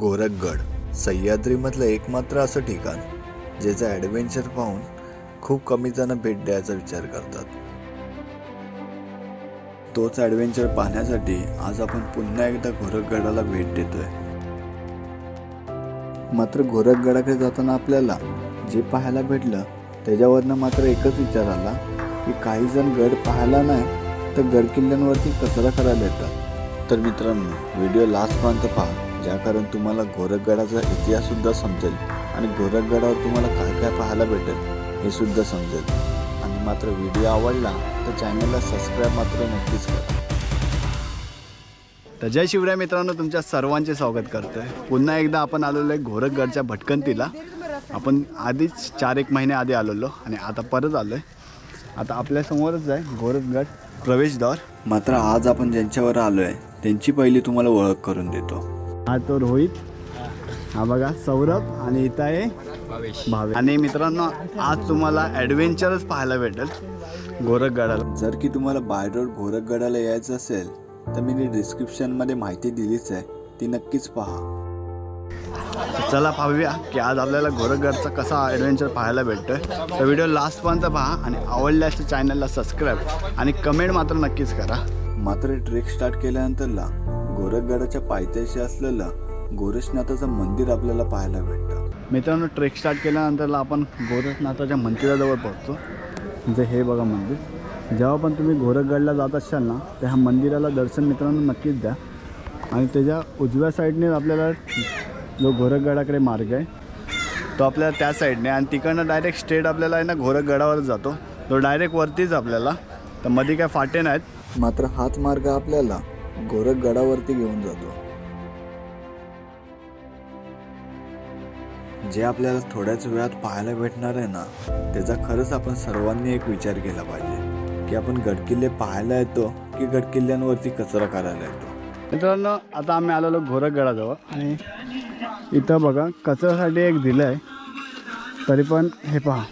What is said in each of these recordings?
गोरखगड सह्याद्रीमधलं एकमात्र असं ठिकाण ज्याचं ॲडव्हेंचर पाहून खूप कमी जण भेट द्यायचा विचार करतात. तोच ॲडव्हेंचर पाहण्यासाठी आज आपण पुन्हा एकदा गोरखगडाला भेट देतोय. मात्र गोरखगडाकडे जाताना आपल्याला जे पाहायला भेटलं त्याच्यावरनं मात्र एकच विचार आला की काही जण गड पाहायला नाही तर गड किल्ल्यांवरती कचरा करायला येतात. तर मित्रांनो व्हिडिओ लास्टपर्यंत पहा. ज्या कारण तुम्हाला गोरखगडाचा इतिहाससुद्धा समजेल आणि गोरखगडावर तुम्हाला काय काय पाहायला भेटेल हे सुद्धा समजेल. आणि मात्र व्हिडिओ आवडला तर चॅनलला सबस्क्राईब मात्र नक्कीच करा. तर जय शिवराय मित्रांनो तुमच्या सर्वांचे स्वागत करतोय. पुन्हा एकदा आपण आलेलो आहे गोरखगडच्या भटकंतीला. आपण आधीच चार एक महिने आधी आलेलो आणि आता परत आलो आहे आता आपल्यासमोरच आहे गोरखगड प्रवेशद्वार. मात्र आज आपण ज्यांच्यावर आलो आहे त्यांची पहिली तुम्हाला ओळख करून देतो. हा तो रोहित. हा बघा सौरभ आणि इथं आहे भावे. आणि मित्रांनो आज तुम्हाला ॲडव्हेंचरच पाहायला भेटेल. गोरखगडाला जर की तुम्हाला बाय रोड गोरखगडाला यायचं असेल तर मी डिस्क्रिप्शनमध्ये माहिती दिलीच आहे. ती नक्कीच पहा. चला पाहूया की आज आपल्याला गोरखगडचा कसा ॲडव्हेंचर पाहायला भेटतोय. तर व्हिडिओ लास्टपर्यंत पहा आणि आवडल्यास चॅनलला सबस्क्राईब आणि कमेंट मात्र नक्कीच करा. मात्र ट्रेक स्टार्ट केल्यानंतरला गोरखगडाच्या पायथ्याशी असलेलं गोरक्षनाथाचं मंदिर आपल्याला पाहायला भेटतं. मित्रांनो ट्रेक स्टार्ट केल्यानंतरला आपण गोरखनाथाच्या मंदिराजवळ पोहोचतो. म्हणजे हे बघा मंदिर. जेव्हा पण तुम्ही गोरखगडला जात असाल ना त्या ह्या मंदिराला दर्शन मित्रांनो नक्कीच द्या. आणि त्याच्या उजव्या साईडने आपल्याला जो गोरखगडाकडे मार्ग आहे तो आपल्याला त्या साईडने आणि तिकडनं डायरेक्ट स्ट्रेट आपल्याला आहे ना गोरखगडावर जातो. तो डायरेक्ट वरतीच आपल्याला. तर मध्ये काय फाटे नाहीत. मात्र हाच मार्ग आपल्याला गोरखगडावरती घेऊन जातो. जे आपल्याला थोड्याच वेळात पाहायला भेटणार आहे ना त्याचा खरंच आपण सर्वांनी एक विचार केला पाहिजे. की आपण गडकिल्ले पाहायला येतो की गडकिल्ल्यांवरती कचरा करायला येतो? मित्रांनो आता आम्ही आलेलो गोरखगडाजवळ आणि इथं बघा कचऱ्यासाठी एक दिलं आहे तरी पण हे पहा.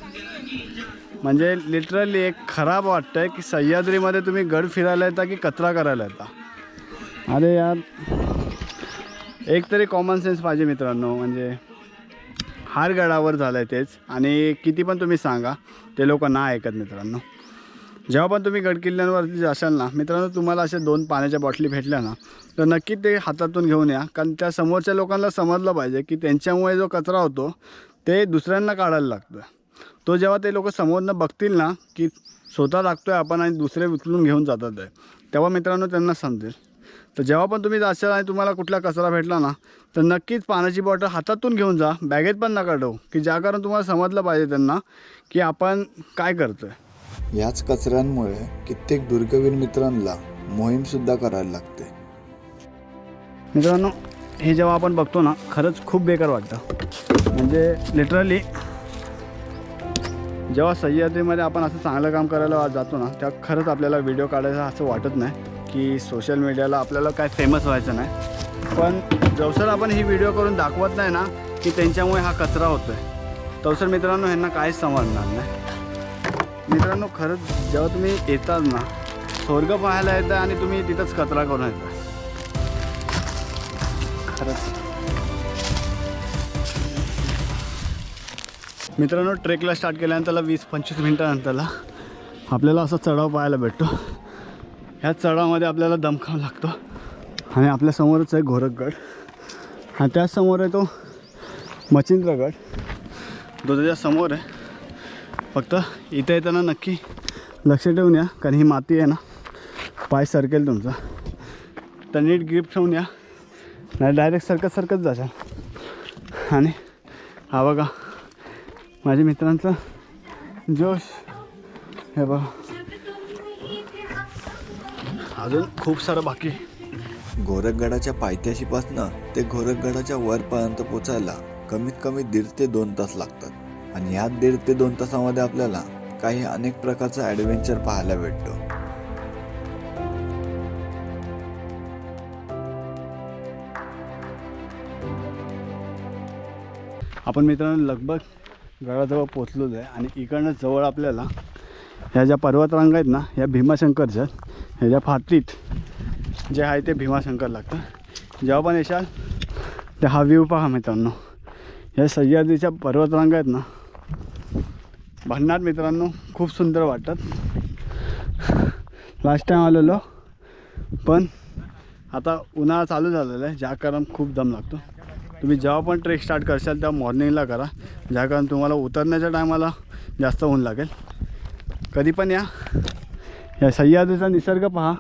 म्हणजे लिटरली एक खराब वाटतं आहे की सह्याद्रीमध्ये तुम्ही गड फिरायला येता की कचरा करायला येता. अरे यार एक तरी कॉमन सेन्स पाहिजे मित्रांनो म्हणजे हार गडावर झालं आहे तेच. आणि किती पण तुम्ही सांगा ते लोक ना ऐकत मित्रांनो. जेव्हा पण तुम्ही गडकिल्ल्यांवरती जाशाल ना मित्रांनो तुम्हाला अशा दोन पाण्याच्या बॉटली भेटल्या ना तर नक्की ते हातातून घेऊन या. कारण त्या समोरच्या लोकांना समजलं पाहिजे की त्यांच्यामुळे जो कचरा होतो ते दुसऱ्यांना काढायला लागतं. तो जेव्हा ते लोक समोरनं बघतील ना की स्वतः लागतो आहे आपण आणि दुसरे उचलून घेऊन जातात आहे तेव्हा मित्रांनो त्यांना समजेल. तर जेव्हा पण तुम्ही जाशाल आणि तुम्हाला कुठला कचरा भेटला ना तर नक्कीच पाण्याची बॉटल हातातून घेऊन जा बॅगेत पण नका ठेवू की ज्या कारण तुम्हाला समजलं पाहिजे त्यांना की आपण काय करतो आहे याच कचऱ्यांमुळे कित्येक दुर्गवीर मित्रांना मोहीम सुद्धा करायला लागते. मित्रांनो हे जेव्हा आपण बघतो ना खरंच खूप बेकार वाटतं. म्हणजे लिटरली जेव्हा सह्याद्रीमध्ये आपण असं चांगलं काम करायला जातो ना तेव्हा खरंच आपल्याला व्हिडिओ काढायचा असं वाटत नाही. की सोशल मीडियाला आपल्याला काय फेमस व्हायचं नाही. पण जवसर आपण ही व्हिडिओ करून दाखवत नाही ना की त्यांच्यामुळे हा कचरा होतो आहे तवसर मित्रांनो ह्यांना काहीच समजणार नाही. मित्रांनो खरंच जेव्हा तुम्ही येतात ना स्वर्ग पाहायला येतं आणि तुम्ही तिथंच कचरा करून येता. खरंच. मित्रांनो ट्रेकला स्टार्ट केल्यानंतरला वीस पंचवीस मिनटानंतरला आपल्याला असा चढाव पाहायला भेटतो. ह्या चढामध्ये आपल्याला दमखावं लागतो. आणि आपल्यासमोरच आहे गोरखगड. आणि त्याचसमोर आहे तो मचिंद्रगड तो त्याच्यासमोर आहे. फक्त इथं येताना नक्की लक्ष ठेवून या कारण ही माती आहे ना पाय सरकेल तुमचा. तर नीट ग्रीप ठेवून या. नाही डायरेक्ट सरकत सरकत जाशाल आणि हा बघा माझ्या मित्रांचा जोश. हे बघा. अजून खूप सारं बाकी. गोरखगडाच्या पायथ्याशीपासनं ते गोरखगडाच्या वरपर्यंत पोचायला कमीत कमी दीड ते दोन तास लागतात आणि ह्या दीड ते दोन तासामध्ये आपल्याला काही अनेक प्रकारचा ॲडव्हेंचर पाहायला भेटतो आपण मित्रांनो लगभग गडाजवळ पोचलोच आहे आणि इकडनं जवळ आपल्याला ह्या ज्या पर्वतरांगा आहेत ना ह्या भीमाशंकरच्या ह्याच्या फाटीत जे आहे ते भीमाशंकर लागतं. जेव्हा पण येशाल ते हा व्ह्यू पहा मित्रांनो. ह्या सह्याद्रीच्या पर्वतरांगा आहेत ना भन्नाट मित्रांनो खूप सुंदर वाटतात. लास्ट टाईम आलेलो पण आता उन्हाळा चालू झालेला आहे ज्या कारण खूप दम लागतो. तुम्ही जेव्हा पण ट्रेक स्टार्ट करशाल तेव्हा मॉर्निंगला करा ज्या कारण तुम्हाला उतरण्याच्या टायमाला जास्त ऊन लागेल. कधी पण या. या सह्याद्रीचा निसर्ग पहा.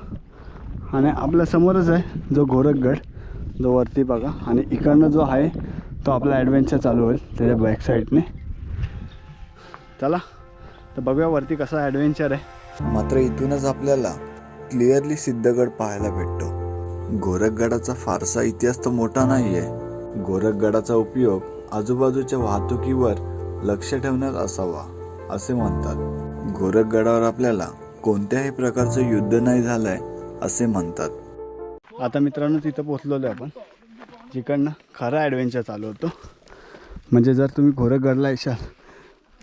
आणि आपल्या समोरच आहे जो गोरखगड जो वरती बघा. आणि इकडनं जो आहे तो आपला ॲडव्हेंचर चालू होईल त्याच्या बॅक साईडने चला तर बघूया वरती कसा ॲडव्हेंचर आहे. मात्र इथूनच आपल्याला क्लिअरली सिद्धगड पाहायला भेटतो. गोरखगडाचा फारसा इतिहास तर मोठा नाही आहे गोरखगडाचा उपयोग आजूबाजूच्या वाहतुकीवर लक्ष ठेवण्यात असावा असे म्हणतात. गोरखगडावर आपल्याला कोणत्याही प्रकारचं युद्ध नाही झालंय असे म्हणतात. आता मित्रांनो तिथं पोचलेलो आहे आपण. जिकडनं खरा ॲडव्हेंचर चालू होतो. म्हणजे जर तुम्ही घोरखगडला येशाल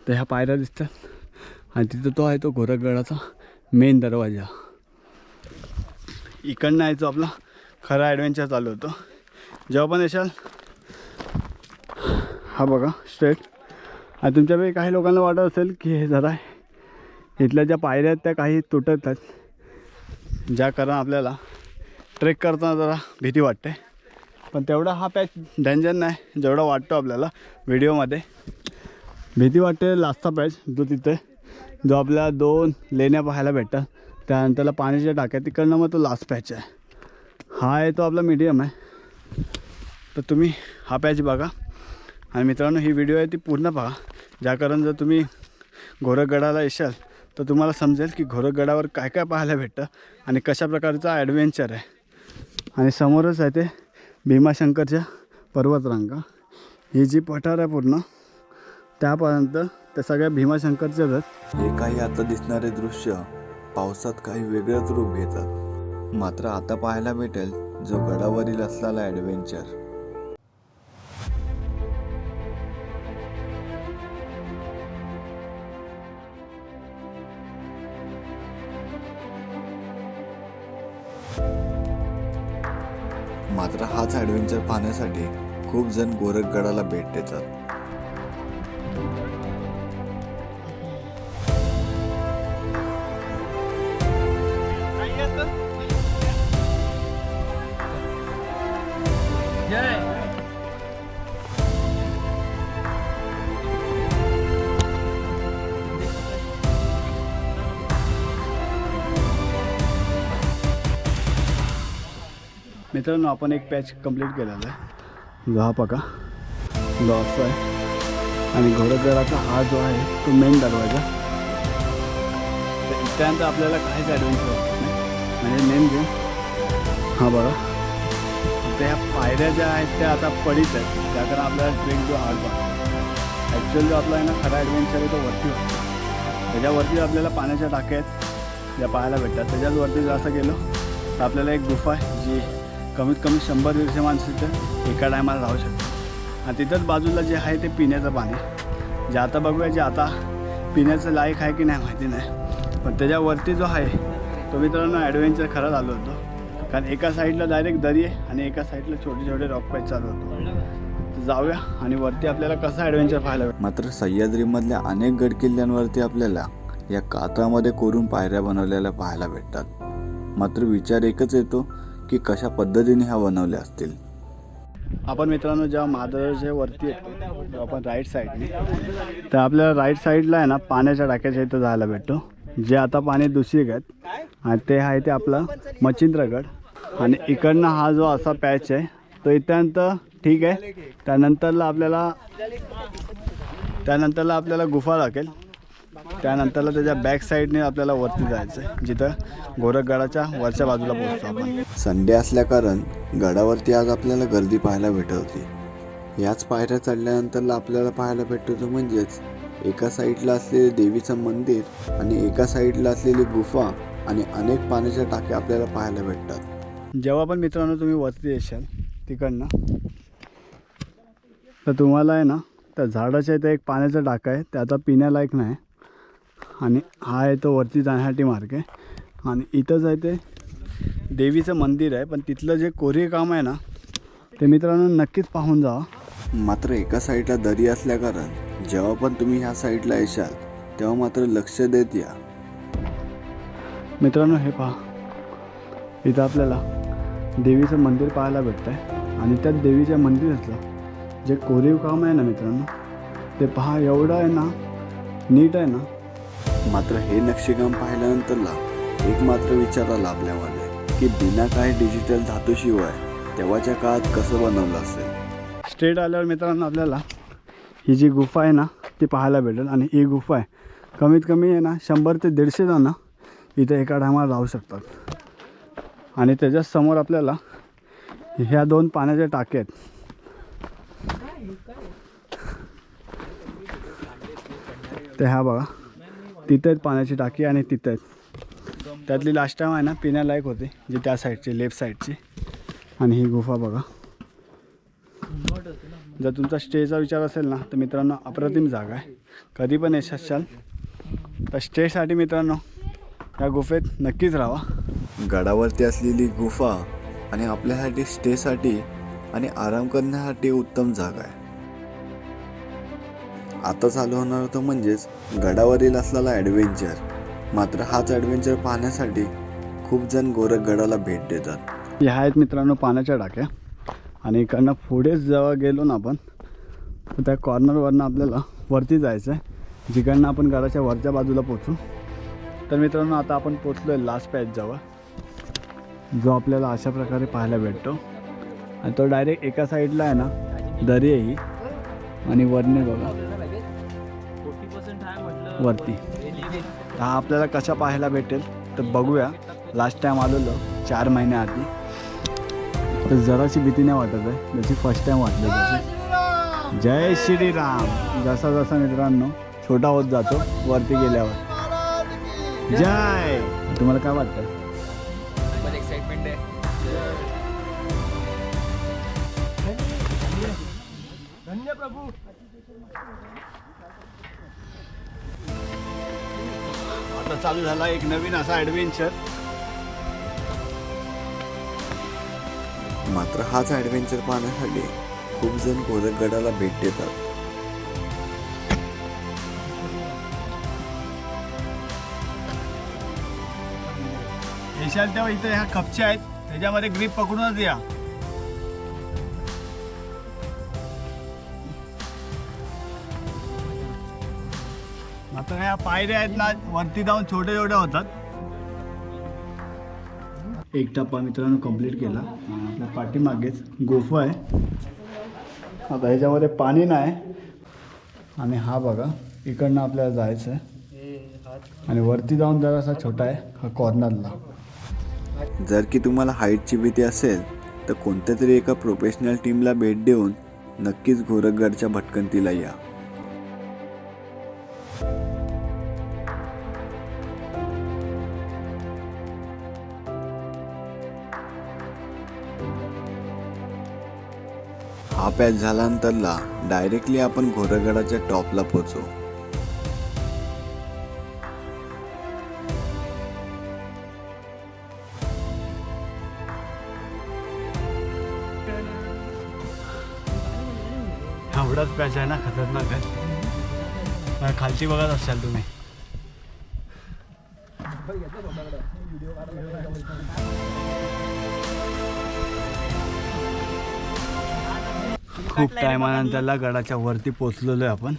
तर ह्या पायऱ्या दिसतात. आणि तिथं तो आहे तो घोरखगडाचा मेन दरवाजा. इकडनं आहे तो आपला खरा ॲडव्हेंचर चालू होतो. जेव्हा पण येशाल हा बघा स्ट्रेट आणि तुमच्यापैकी काही लोकांना वाटत असेल की हे जरा इथल्या ज्या पायऱ्या आहेत त्या काही तुटत आहेत ज्या कारण आपल्याला ट्रेक करताना जरा भीती वाटते. पण तेवढा हा पॅच डेंजर नाही जेवढा वाटतो आपल्याला व्हिडिओमध्ये भीती वाटते लास्टचा पॅच जो तिथे जो आपल्याला दोन लेण्या पाहायला भेटतात. त्यानंतरला पाण्याच्या टाक्या तिकडनं मग तो लास्ट पॅच आहे. हा आहे तो आपला मीडियम आहे. तर तुम्ही हा पॅच बघा. आणि मित्रांनो ही व्हिडिओ आहे ती पूर्ण पहा. ज्या कारण जर तुम्ही घोरखगडाला येशाल तर तुम्हाला समजेल की घोरगडावर काय काय पाहायला भेटतं आणि कशा प्रकारचा ॲडव्हेंचर आहे. आणि समोरच आहे ते भीमाशंकरच्या पर्वतरांगा. ही जी पठार आहे पूर्ण त्यापर्यंत त्या सगळ्या भीमाशंकरच्याच आहेत. हे काही आता दिसणारे दृश्य पावसात काही वेगळंच रूप घेतात. मात्र आता पाहायला भेटेल जो गडावरील असलेला ॲडव्हेंचर मात्र हाच ॲडव्हेंचर पाहण्यासाठी खूप जण गोरखगडाला भेट देतात. मित्रांनो आपण एक पॅच कंप्लीट केलेला आहे. जो हा बघा जो आहे. आणि घोडदराचा हा जो आहे तो मेन दरवाजा. तर त्यानंतर आपल्याला काहीच ॲडव्हेंचर म्हणजे मेन गेम हा बघा. त्या पायऱ्या ज्या आहेत त्या आता पडीत आहेत. त्या कारण आपल्याला ट्रेक जो हार्ड पडतो ॲक्च्युअल जो आपला आहे ना खरा ॲडव्हेंचर आहे तो वरती होतो. त्याच्यावरती आपल्याला पाण्याच्या टाक्या आहेत. ज्या पाहायला भेटतात. त्याच्याच वरती जर असं गेलो तर आपल्याला एक गुफा आहे जी कमीत कमी शंभर दीडशे माणसं तिथं एका टायमाला राहू शकतात. आणि तिथंच बाजूला जे आहे ते पिण्याचं पाणी. जे आता बघूया जे आता पिण्याचं लायक आहे की नाही माहिती नाही. पण त्याच्यावरती जो आहे तो मित्रांनो ॲडव्हेंचर खरंच आलो होतो. कारण एका साईडला डायरेक्ट दरी आहे आणि एका साईडला छोटे छोटे रॉक पॅच चालू होतो. जाऊया आणि वरती आपल्याला कसं ॲडव्हेंचर पाहायला मात्र सह्याद्रीमधल्या अनेक गड किल्ल्यांवरती आपल्याला या कातळामध्ये कोरून पायऱ्या बनवलेल्या पाहायला भेटतात. मात्र विचार एकच येतो की कशा पद्धतीने ह्या बनवल्या असतील? आपण मित्रांनो जेव्हा महादराच्या वरती येतो आपण राईट साईडने तर आपल्याला राईट साईडला आहे ना पाण्याच्या टाक्याच्या इथं जायला भेटतो. जे आता पाणी दूषित आहेत आणि ते आहे ते आपलं मच्छिंद्रगड. आणि इकडनं हा जो असा पॅच आहे तो इथपर्यंत ठीक आहे. त्यानंतरला आपल्याला त्यानंतरला आपल्याला गुफा लागेल त्यानंतरला त्याच्या बॅक साईडने आपल्याला वरती जायचं आहे जिथं गोरखगडाच्या वरच्या बाजूला पोहोचतो आपण. संडे असल्याकारण गडावरती आज आपल्याला गर्दी पाहायला भेटत होती याच पायऱ्या चढल्यानंतरला आपल्याला पाहायला भेटत होतं म्हणजेच एका साईडला असलेले देवीचं मंदिर आणि एका साईडला असलेली गुफा आणि अनेक पाण्याच्या टाक्या आपल्याला पाहायला भेटतात. जेव्हा पण मित्रांनो तुम्ही वरती येशाल तिकडनं तर तुम्हाला आहे ना त्या झाडाच्या इथं एक पाण्याचा टाका आहे ते आता पिण्यालायक नाही. आणि हा आहे तो वरती जाण्यासाठी मार्ग आहे. आणि इथंच आहे ते देवीचं मंदिर आहे पण तिथलं जे कोरीव काम आहे ना ते मित्रांनो नक्कीच पाहून जावा. मात्र एका साईडला दरी असल्याकारण जेव्हा पण तुम्ही ह्या साईडला येशाल तेव्हा मात्र लक्ष देत या. मित्रांनो हे पहा. इथं आपल्याला देवीचं मंदिर पाहायला भेटतं आहे आणि त्या देवीच्या मंदिरातलं जे कोरीव काम आहे ना मित्रांनो ते पहा एवढं आहे ना नीट आहे ना मात्र हे नक्षीकाम पाहिल्यानंतरला एक मात्र विचार आला की बिना काही डिजिटल धातूशिवाय तेव्हाच्या काळात कसं बनवलं असेल? स्टेट आल्यावर मित्रांनो आपल्याला ही जी गुफा आहे ना ती पाहायला भेटेल. आणि ही गुफा आहे कमीत कमी आहे ना शंभर ते दीडशे जणं इथे एका टायमाला राहू शकतात. आणि त्याच्याच समोर आपल्याला ह्या दोन पाण्याच्या टाक्या आहेत. ते ह्या बघा. तिथे आहेत पाण्याची टाकी आणि तिथे आहेत. त्यातली लास्ट टाईम आहे ना पिण्यालायक होते जी त्या साईडची लेफ्ट साईडची आणि ही गुफा बघा. जर तुमचा स्टेचा विचार असेल ना तर मित्रांनो अप्रतिम जागा आहे. कधी पण येत असाल तर स्टेसाठी मित्रांनो या गुफेत नक्कीच राहा. गडावरती असलेली गुफा आणि आपल्यासाठी स्टेसाठी आणि आराम करण्यासाठी उत्तम जागा आहे. आता चालू होणार होतं म्हणजेच गडावरील असलेला ॲडव्हेंचर मात्र हाच ॲडव्हेंचर पाहण्यासाठी खूप जण गोरखगडाला भेट देतात. ह्या आहेत मित्रांनो पाण्याच्या टाक्या आणि इकडनं पुढेच जेव्हा गेलो ना आपण तर त्या कॉर्नरवरनं आपल्याला वरती जायचं आहे जिकडनं आपण गडाच्या वरच्या बाजूला पोचू तर मित्रांनो आता आपण पोचलो आहे लास्ट पॅचजवळ जो आपल्याला अशा प्रकारे पाहायला भेटतो. आणि तो डायरेक्ट एका साईडला आहे ना दरी आहे ही आणि वरने बघा. वरती. हा आपल्याला कसा पाहायला भेटेल तर बघूया. लास्ट टाईम आलेलो चार महिन्याआधी तर जराशी भीती नाही वाटत आहे. जशी फर्स्ट टाईम वाटली तशी. जय श्रीराम. जसा जसा मित्रांनो छोटा होत जातो वरती गेल्यावर. जय. तुम्हाला काय वाटतं एक्साइटमेंट आहे. चालू झाला एक नवीन असा ॲडव्हेंचर मात्र हाच ॲडव्हेंचर पाहण्यासाठी खूप जण गोरखगडाला भेट देतात. येशाल तेव्हा इथे ह्या कपच्या आहेत. त्याच्यामध्ये ग्रीप पकडूनच या. सगळ्या पायऱ्या आहेत ना वरती जाऊन छोटे छोटे होतात. एक टप्पा मित्रांनो कंप्लीट केला. आपल्या पाठीमागेच गुफा आहे. आता ह्याच्यामध्ये पाणी नाही. आणि हा बघा इकडनं आपल्याला जायचं आहे. आणि वरती जाऊन जरासा छोटा आहे हा कॉर्नरला जर की तुम्हाला हाईटची भीती असेल तर कोणत्या तरी एका प्रोफेशनल टीमला भेट देऊन नक्कीच गोरखगडच्या भटकंतीला या. हा पॅच झाल्यानंतरला डायरेक्टली आपण घोरगडाच्या टॉपला पोचू एवढाच पॅच आहे ना खतरनाक आहे. खालची बघत असाल तुम्ही. खूप टायमानंतरला गडाच्या वरती पोचलेलो आहे आपण.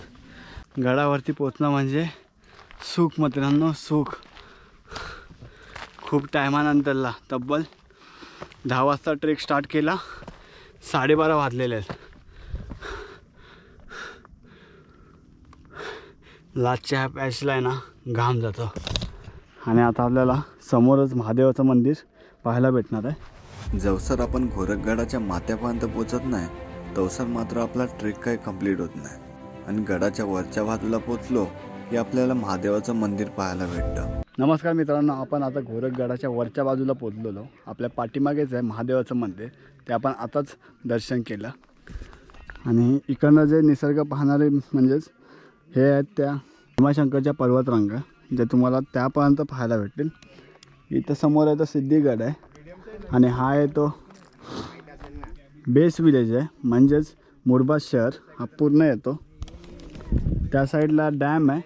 गडावरती पोचणं म्हणजे सुख मित्रांनो सुख. खूप टायमानंतरला तब्बल दहा वाजता ट्रेक स्टार्ट केला. साडेबारा वाजलेले आहेत. लाचच्या ह्या पॅचला आहे ना घाम जातो. आणि आता आपल्याला समोरच महादेवाचं मंदिर पाहायला भेटणार आहे. जवसर आपण घोरखगडाच्या माथ्यापर्यंत पोचत नाही. तवसर मात्र आपला ट्रेक काही कंप्लीट होत नाही. आणि गडाच्या वरच्या बाजूला पोचलो की आपल्याला महादेवाचं मंदिर पाहायला भेटतं. नमस्कार मित्रांनो आपण आता गोरखगडाच्या वरच्या बाजूला पोचलेलो. आपल्या पाठीमागेच आहे महादेवाचं मंदिर. ते आपण आताच दर्शन केलं. आणि इकडनं जे निसर्ग पाहणारे म्हणजेच हे आहेत त्या भीमाशंकरच्या पर्वतरांगा जे तुम्हाला त्यापर्यंत पाहायला भेटतील. इथं समोर आहे तो सिद्धीगड आहे. आणि हा आहे तो बेस विलेज आहे. म्हणजेच मुरबाद शहर हा पूर्ण येतो. त्या साईडला डॅम आहे.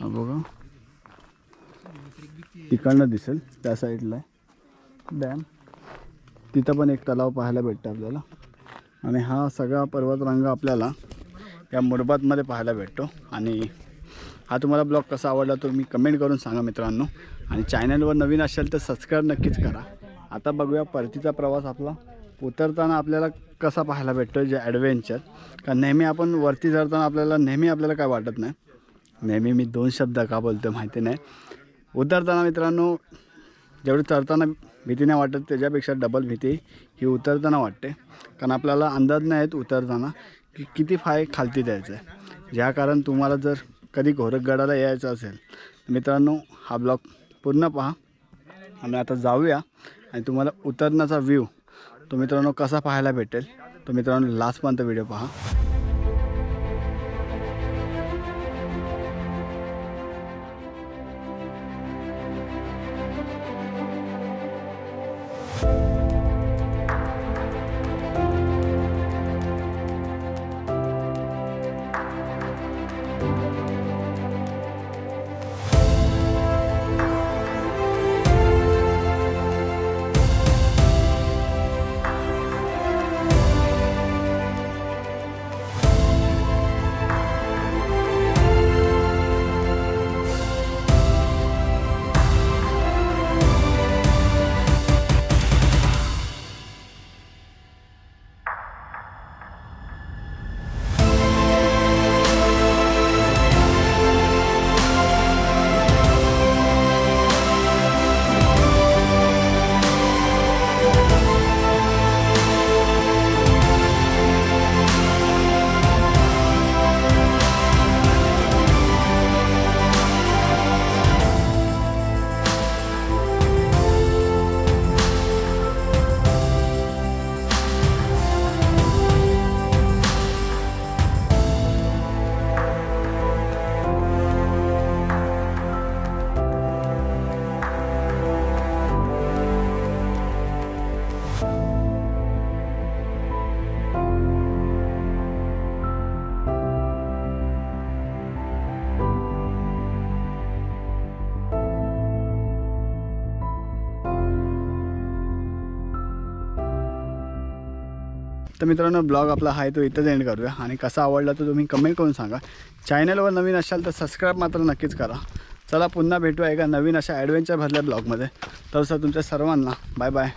बघा. तिकडनं दिसेल त्या साईडला आहे. डॅम. तिथं पण एक तलाव पाहायला भेटतं आपल्याला. आणि हा सगळा पर्वतरांग आपल्याला या मुरबादमध्ये पाहायला भेटतो. आणि हा तुम्हाला ब्लॉग कसा आवडला तो मी कमेंट करून सांगा मित्रांनो. आणि चॅनलवर नवीन असेल तर सबस्क्राईब नक्कीच करा. आता बघूया परतीचा प्रवास आपला. उतरताना आपल्याला कसा पाहायला भेटतो जे ॲडव्हेंचर कारण नेहमी आपण वरती चढताना आपल्याला नेहमी आपल्याला काय वाटत नाही? नेहमी मी दोन शब्द का बोलतो माहिती नाही. उतरताना मित्रांनो जेवढी चढताना भीती नाही वाटत त्याच्यापेक्षा डबल भीती ही उतरताना वाटते. कारण आपल्याला अंदाज नाही येत उतरताना की किती फाय खालती द्यायचं आहे. ज्या कारण तुम्हाला जर कधी घोरगडाला यायचं असेल मित्रांनो हा ब्लॉग पूर्ण पहा. आम्ही आता जाऊया आणि तुम्हाला उतरण्याचा व्ह्यू तो मित्रांनो कसा पाहायला भेटेल? तो मित्रांनो लास्टपर्यंत व्हिडिओ पहा. तर मित्रांनो ब्लॉग आपला आहे तो इथंच एंड करूया. आणि कसा आवडला तो तुम्ही कमेंट करून सांगा. चॅनलवर नवीन असाल तर सबस्क्राईब मात्र नक्कीच करा. चला पुन्हा भेटूया एका नवीन अशा ॲडव्हेंचर भरल्या ब्लॉगमध्ये. तर सर तुमच्या सर्वांना बाय बाय